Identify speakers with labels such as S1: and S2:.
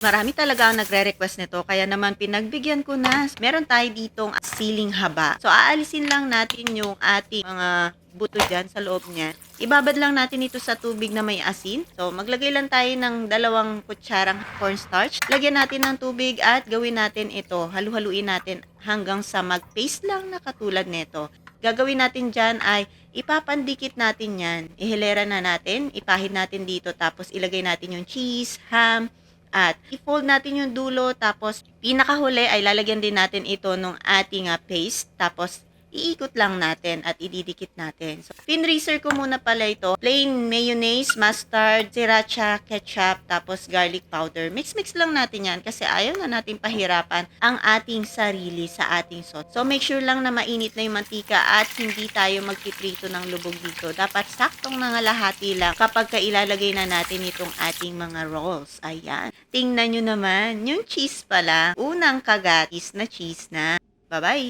S1: Marami talaga ang nagre-request nito, kaya naman pinagbigyan ko na. Meron tayo ditong siling haba. So, aalisin lang natin yung ating mga buto dyan sa loob niya. Ibabad lang natin ito sa tubig na may asin. So, maglagay lang tayo ng dalawang kutsarang cornstarch. Lagyan natin ng tubig at gawin natin ito. Halu-haluin natin hanggang sa mag-paste lang na katulad nito. Gagawin natin dyan ay ipapandikit natin yan. Ihilera na natin, ipahid natin dito, tapos ilagay natin yung cheese, ham, at i-fold natin yung dulo, tapos pinakahuli ay lalagyan din natin ito ng ating ah, paste, tapos iikot lang natin at ididikit natin. So, pinreaser ko muna pala ito. Plain mayonnaise, mustard, sriracha, ketchup, tapos garlic powder. Mix-mix lang natin yan kasi ayaw na natin pahirapan ang ating sarili sa ating sauce. So, make sure lang na mainit na yung mantika at hindi tayo magpiprito ng lubog dito. Dapat saktong nangalahati lang kapag kailalagay na natin itong ating mga rolls. Ayan. Tingnan nyo naman, yung cheese pala, unang kagatis na cheese na. Bye-bye!